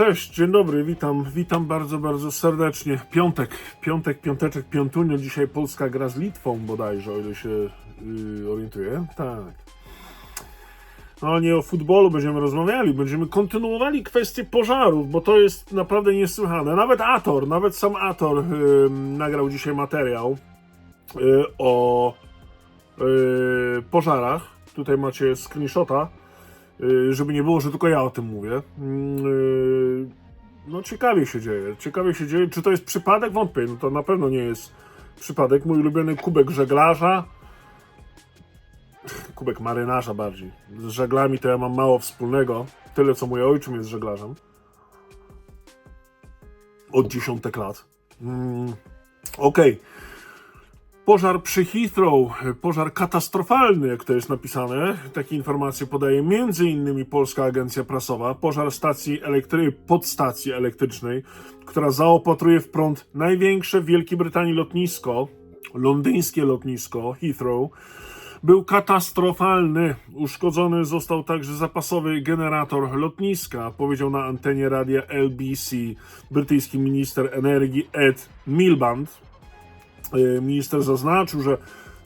Cześć, dzień dobry, witam, witam bardzo, bardzo serdecznie. Piątek, piątek, piąteczek, piątunio. Dzisiaj Polska gra z Litwą bodajże, o ile się yy, orientuję. Tak. No nie o futbolu będziemy rozmawiali, będziemy kontynuowali kwestię pożarów, bo to jest naprawdę niesłychane. Nawet Ator, nawet sam Ator yy, nagrał dzisiaj materiał yy, o yy, pożarach. Tutaj macie screenshota. Yy, żeby nie było, że tylko ja o tym mówię. Yy, No ciekawie się dzieje. Ciekawie się dzieje. Czy to jest przypadek? Wątpię. No to na pewno nie jest przypadek. Mój ulubiony kubek żeglarza. Kubek marynarza bardziej. Z żeglami to ja mam mało wspólnego. Tyle co mój ojczym jest żeglarzem. Od dziesiątek lat. Mm, Okej. Pożar przy Heathrow, pożar katastrofalny, jak to jest napisane. Takie informacje podaje m.in. Polska Agencja Prasowa. Pożar stacji elektry- podstacji elektrycznej, która zaopatruje w prąd największe w Wielkiej Brytanii lotnisko, londyńskie lotnisko Heathrow, był katastrofalny. Uszkodzony został także zapasowy generator lotniska, powiedział na antenie radia LBC brytyjski minister energii Ed Milband. E, Minister zaznaczył, że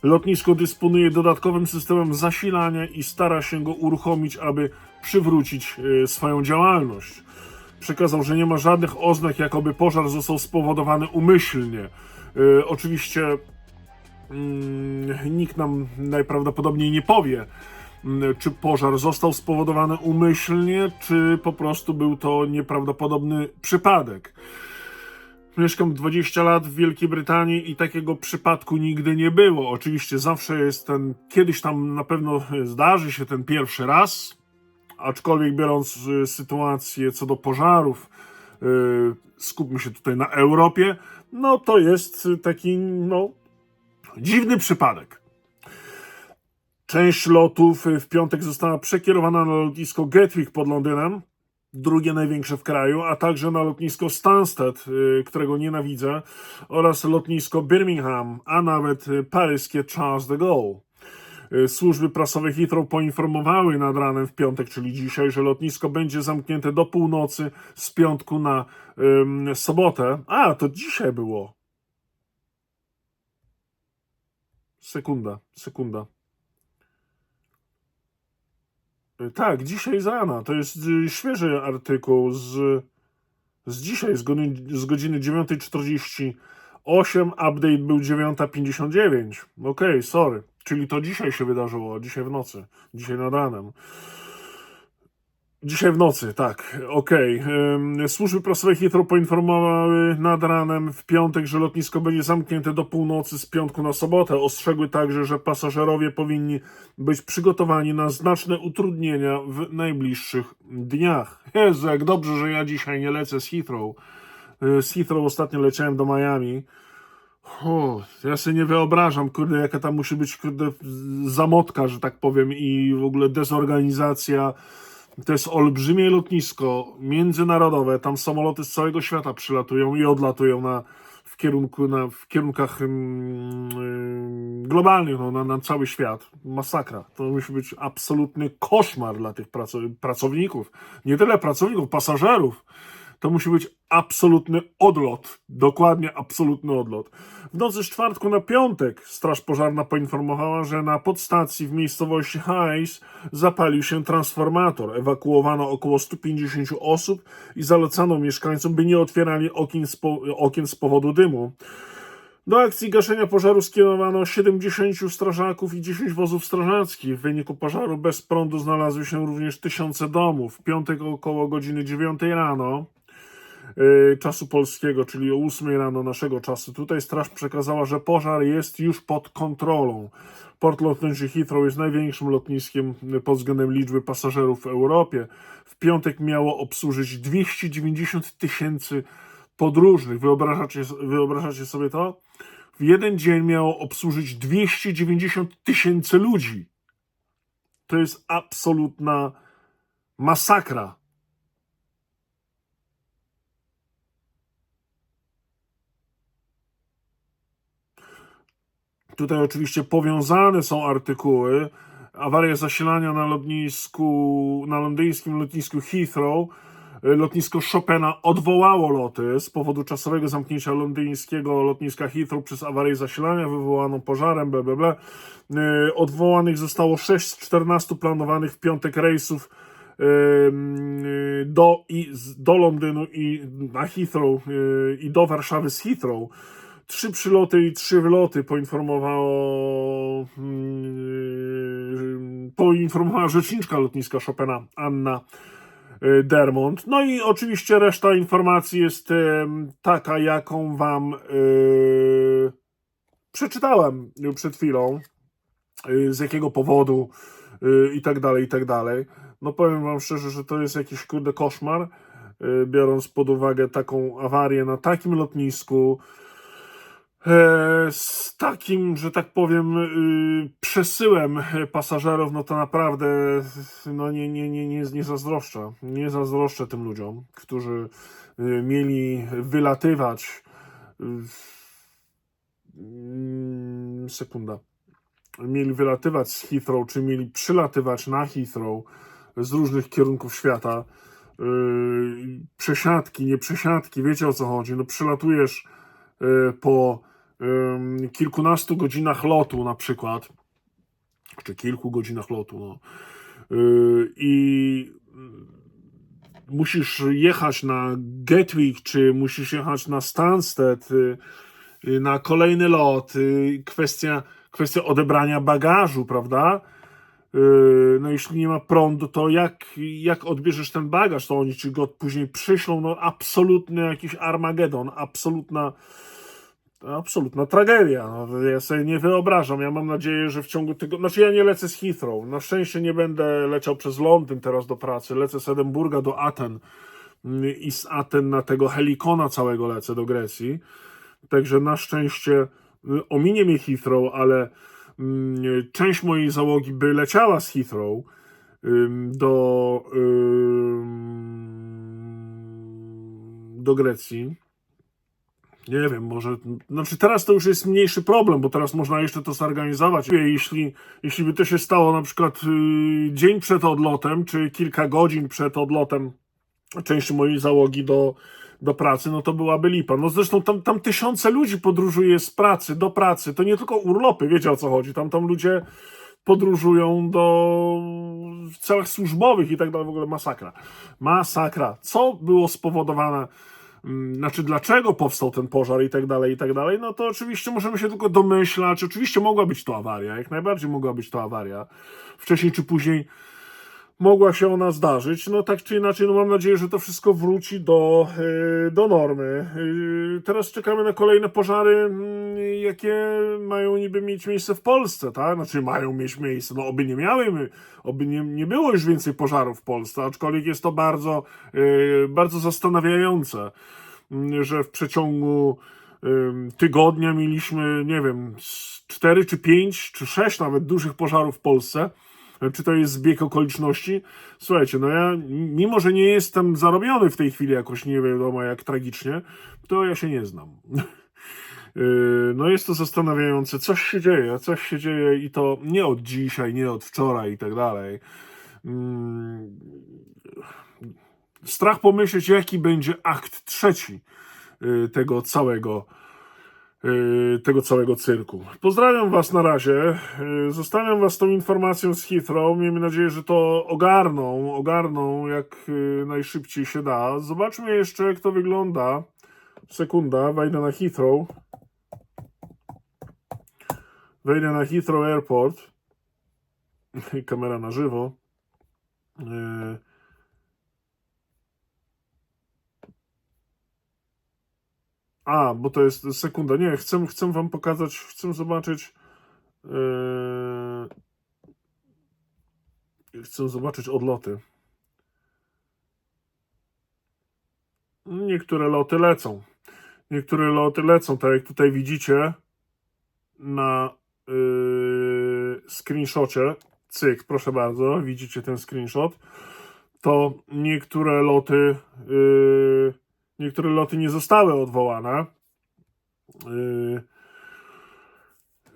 lotnisko dysponuje dodatkowym systemem zasilania i stara się go uruchomić, aby przywrócić e, swoją działalność. Przekazał, że nie ma żadnych oznak, jakoby pożar został spowodowany umyślnie. E, Oczywiście mm, nikt nam najprawdopodobniej nie powie, mm, czy pożar został spowodowany umyślnie, czy po prostu był to nieprawdopodobny przypadek. Mieszkam 20 lat w Wielkiej Brytanii i takiego przypadku nigdy nie było. Oczywiście zawsze jest ten, kiedyś tam na pewno zdarzy się ten pierwszy raz, aczkolwiek biorąc y, sytuację co do pożarów, y, skupmy się tutaj na Europie, no to jest taki, no, dziwny przypadek. Część lotów w piątek została przekierowana na lotnisko Gatwick pod Londynem, drugie największe w kraju, a także na lotnisko Stansted, y, którego nienawidzę, oraz lotnisko Birmingham, a nawet y, paryskie Charles de Gaulle. Y, Służby prasowe Heathrow poinformowały nad ranem w piątek, czyli dzisiaj, że lotnisko będzie zamknięte do północy z piątku na ym, sobotę. A, to dzisiaj było. Sekunda, sekunda. Tak, dzisiaj z rana. To jest y, świeży artykuł z, z dzisiaj, z godziny, z godziny 9.48. Update był 9.59. Okej, sorry. Czyli to dzisiaj się wydarzyło, dzisiaj w nocy, dzisiaj nad ranem. Dzisiaj w nocy, tak, okej. Ym, Służby prasowe Heathrow poinformowały nad ranem w piątek, że lotnisko będzie zamknięte do północy z piątku na sobotę. Ostrzegły także, że pasażerowie powinni być przygotowani na znaczne utrudnienia w najbliższych dniach. Jezu, jak dobrze, że ja dzisiaj nie lecę z Heathrow. Y, Z Heathrow ostatnio leciałem do Miami. Ja sobie nie wyobrażam, kurde, jaka tam musi być, kurde, zamotka, że tak powiem, i w ogóle dezorganizacja. To jest olbrzymie lotnisko międzynarodowe, tam samoloty z całego świata przylatują i odlatują na, w, kierunku, na, w kierunkach ym, globalnych, no, na, na cały świat. Masakra. To musi być absolutny koszmar dla tych praco- pracowników. Nie tyle pracowników, pasażerów. To musi być absolutny odlot. Dokładnie absolutny odlot. W nocy z czwartku na piątek Straż Pożarna poinformowała, że na podstacji w miejscowości Hayes zapalił się transformator. Ewakuowano około 150 osób i zalecano mieszkańcom, by nie otwierali okien z, po- okien z powodu dymu. Do akcji gaszenia pożaru skierowano 70 strażaków i 10 wozów strażackich. W wyniku pożaru bez prądu znalazły się również tysiące domów. W piątek około godziny 9 rano czasu polskiego, czyli o 8 rano naszego czasu. Tutaj straż przekazała, że pożar jest już pod kontrolą. Port lotniczy Heathrow jest największym lotniskiem pod względem liczby pasażerów w Europie. W piątek miało obsłużyć 290 tysięcy podróżnych. Wyobrażacie, wyobrażacie sobie to? W jeden dzień miało obsłużyć 290 tysięcy ludzi. To jest absolutna masakra. Tutaj oczywiście powiązane są artykuły. Awaria zasilania na lotnisku, na londyńskim lotnisku Heathrow lotnisko Chopina odwołało loty z powodu czasowego zamknięcia londyńskiego lotniska Heathrow przez awarię zasilania wywołaną pożarem, bla. Y, Odwołanych zostało 6 z 14 planowanych w piątek rejsów y, do, i, do Londynu i na Heathrow i do Warszawy z Heathrow. Trzy przyloty i trzy wyloty poinformowało mm, poinformowała rzeczniczka lotniska Chopina Anna y, Dermont. No i oczywiście reszta informacji jest em, taka, jaką wam przeczytałem przed chwilą, z jakiego powodu y, i tak dalej, i tak dalej. No powiem wam szczerze, że to jest jakiś kurde koszmar, biorąc pod uwagę taką awarię na takim lotnisku, e, z takim, że tak powiem, y, przesyłem pasażerów, no to naprawdę no nie, nie, nie, nie, nie zazdroszczę. Nie zazdroszczę tym ludziom, którzy y, mieli wylatywać. y, mm, Sekunda. Mieli wylatywać z Heathrow, czy mieli przylatywać na Heathrow z różnych kierunków świata. Przesiadki, nie przesiadki, wiecie o co chodzi. No przylatujesz po kilkunastu godzinach lotu na przykład, czy kilku godzinach lotu, no. Yy, i mm, musisz jechać na Gatwick, czy musisz jechać na Stansted, y, y, na kolejny lot, y, kwestia, kwestia odebrania bagażu, prawda? No jeśli nie ma prądu, to jak, jak odbierzesz ten bagaż, to oni ci go później przyślą, no absolutny jakiś Armagedon, absolutna absolutna tragedia. No, ja sobie nie wyobrażam. Ja mam nadzieję, że w ciągu tego. Znaczy, ja nie lecę z Heathrow. Na szczęście nie będę leciał przez Londyn teraz do pracy. Lecę z Edynburga do Aten i z Aten na tego helikona całego lecę do Grecji. Także na szczęście y, ominie mnie Heathrow, ale mm, część mojej załogi by leciała z Heathrow do, do Grecji. Nie wiem, może. Znaczy, teraz to już jest mniejszy problem, bo teraz można jeszcze to zorganizować. Jeśli, jeśli by to się stało na przykład y, dzień przed odlotem, czy kilka godzin przed odlotem części mojej załogi do, do pracy, no to byłaby lipa. No zresztą tam, tam tysiące ludzi podróżuje z pracy do pracy. To nie tylko urlopy, wiecie o co chodzi. Tam tam ludzie podróżują do celach służbowych i tak dalej. W ogóle masakra. Masakra. Co było spowodowane? Mm, Znaczy, dlaczego powstał ten pożar i tak dalej, i tak dalej, no to oczywiście możemy się tylko domyślać. Oczywiście mogła być to awaria, jak najbardziej mogła być to awaria. Wcześniej czy później mogła się ona zdarzyć. No tak czy inaczej, no mam nadzieję, że to wszystko wróci do, yy, do normy. Yy, teraz czekamy na kolejne pożary, mm, jakie mają niby mieć miejsce w Polsce, tak? Znaczy mają mieć miejsce, no oby nie miały, oby nie, nie było już więcej pożarów w Polsce, aczkolwiek jest to bardzo, yy, bardzo zastanawiające, mm, że w przeciągu tygodnia mieliśmy, nie wiem, cztery czy pięć, czy sześć nawet dużych pożarów w Polsce. Czy to jest zbieg okoliczności? Słuchajcie, no ja, mimo że nie jestem zarobiony w tej chwili jakoś nie wiadomo jak tragicznie, to ja się nie znam. Yy, No jest to zastanawiające, coś się dzieje, coś się dzieje i to nie od dzisiaj, nie od wczoraj i tak dalej. Mm, Strach pomyśleć, jaki będzie akt trzeci yy, tego całego tego całego cyrku. Pozdrawiam Was na razie. Yy, Zostawiam Was tą informacją z Heathrow. Miejmy nadzieję, że to ogarną, ogarną jak yy, najszybciej się da. Zobaczmy jeszcze, jak to wygląda. Sekunda, wejdę na Heathrow. Wejdę na Heathrow Airport. Kamera na żywo. Yy. A, bo to jest sekunda. Nie, chcę, chcę wam pokazać, chcę zobaczyć. Yy, chcę zobaczyć odloty. Niektóre loty lecą. Niektóre loty lecą, tak jak tutaj widzicie na yy, screenshocie. Cyk, proszę bardzo, widzicie ten screenshot. To niektóre loty. Yy, niektóre loty nie zostały odwołane. Yy,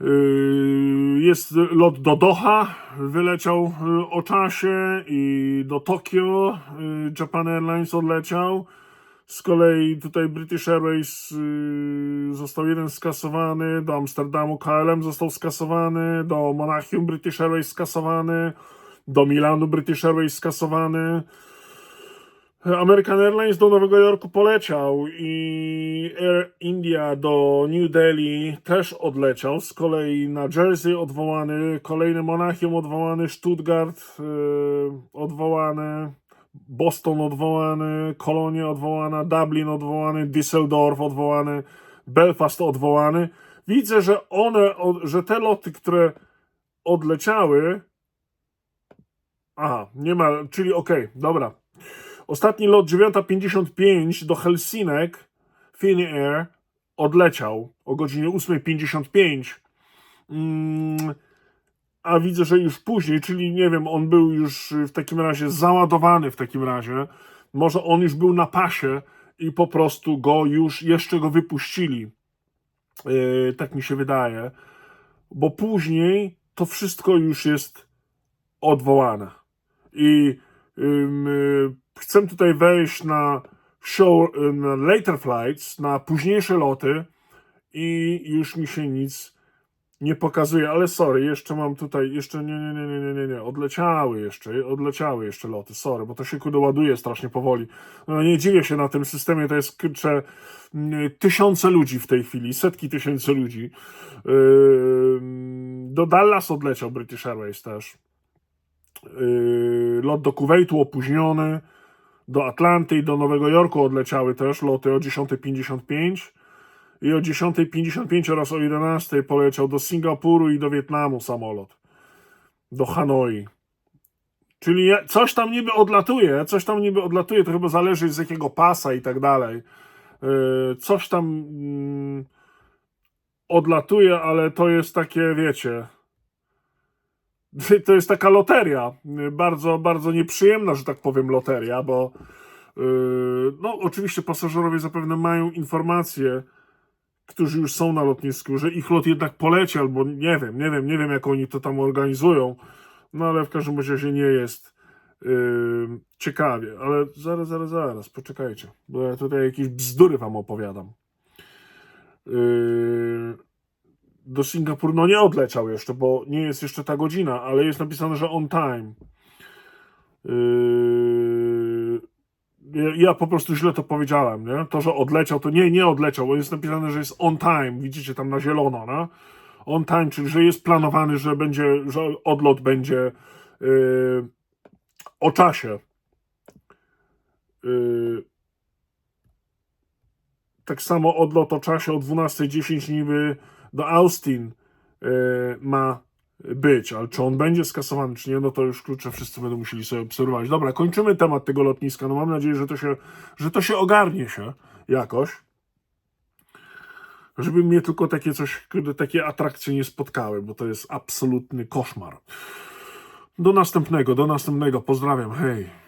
Yy, Jest lot do Doha, wyleciał yy, o czasie i do Tokio Japan Airlines odleciał. Z kolei tutaj British Airways został jeden skasowany, do Amsterdamu KLM został skasowany, do Monachium British Airways skasowany, do Milanu British Airways skasowany. American Airlines do Nowego Jorku poleciał i Air India do New Delhi też odleciał. Z kolei na Jersey odwołany, kolejny Monachium odwołany, Stuttgart yy, odwołany, Boston odwołany, Kolonia odwołana, Dublin odwołany, Düsseldorf odwołany, Belfast odwołany. Widzę, że one, że te loty, które odleciały. Aha, nie ma, czyli okej, dobra. Ostatni lot 9.55 do Helsinek, Finnair, odleciał o godzinie 8.55. Mm, a widzę, że już później, czyli nie wiem, on był już w takim razie załadowany w takim razie. Może on już był na pasie i po prostu go już jeszcze go wypuścili. Yy, tak mi się wydaje. Bo później to wszystko już jest odwołane. I ym, y, chcę tutaj wejść na show, na later flights, na późniejsze loty i już mi się nic nie pokazuje, ale sorry, jeszcze mam tutaj, jeszcze nie, nie, nie, nie, nie, nie, odleciały jeszcze, odleciały jeszcze loty, sorry, bo to się kudy ładuje strasznie powoli. No nie dziwię się na tym systemie, to jest kurczę, mm, tysiące ludzi w tej chwili, setki tysięcy ludzi. Yy, do Dallas odleciał British Airways też. Yy, lot do Kuwaitu opóźniony, do Atlanty i do Nowego Jorku odleciały też loty o 10.55 i o 10.55 oraz o 11.00 poleciał do Singapuru i do Wietnamu samolot, do Hanoi. Czyli coś tam niby odlatuje, coś tam niby odlatuje, to chyba zależy z jakiego pasa i tak dalej. Yy, Coś tam mm, odlatuje, ale to jest takie, wiecie, to jest taka loteria. Bardzo, bardzo nieprzyjemna, że tak powiem, loteria, bo yy, no, oczywiście pasażerowie zapewne mają informacje, którzy już są na lotnisku, że ich lot jednak poleci, albo nie wiem, nie wiem, nie wiem, jak oni to tam organizują. No ale w każdym razie nie jest yy, ciekawie. Ale zaraz, zaraz, zaraz, poczekajcie, bo ja tutaj jakieś bzdury wam opowiadam. Yy, do Singapuru, no nie odleciał jeszcze, bo nie jest jeszcze ta godzina, ale jest napisane, że on time. Yy, ja, ja po prostu źle to powiedziałem, nie? To, że odleciał, to nie, nie odleciał, bo jest napisane, że jest on time, widzicie tam na zielono, no? On time, czyli że jest planowany, że będzie, że odlot będzie yy, o czasie. Yy, tak samo odlot o czasie o 12.10 niby do Austin e, ma być, ale czy on będzie skasowany, czy nie, no to już klucze wszyscy będą musieli sobie obserwować. Dobra, kończymy temat tego lotniska. No mam nadzieję, że to się, że to się ogarnie się jakoś. Żeby mnie tylko takie coś, takie atrakcje nie spotkały, bo to jest absolutny koszmar. Do następnego, do następnego. Pozdrawiam, hej.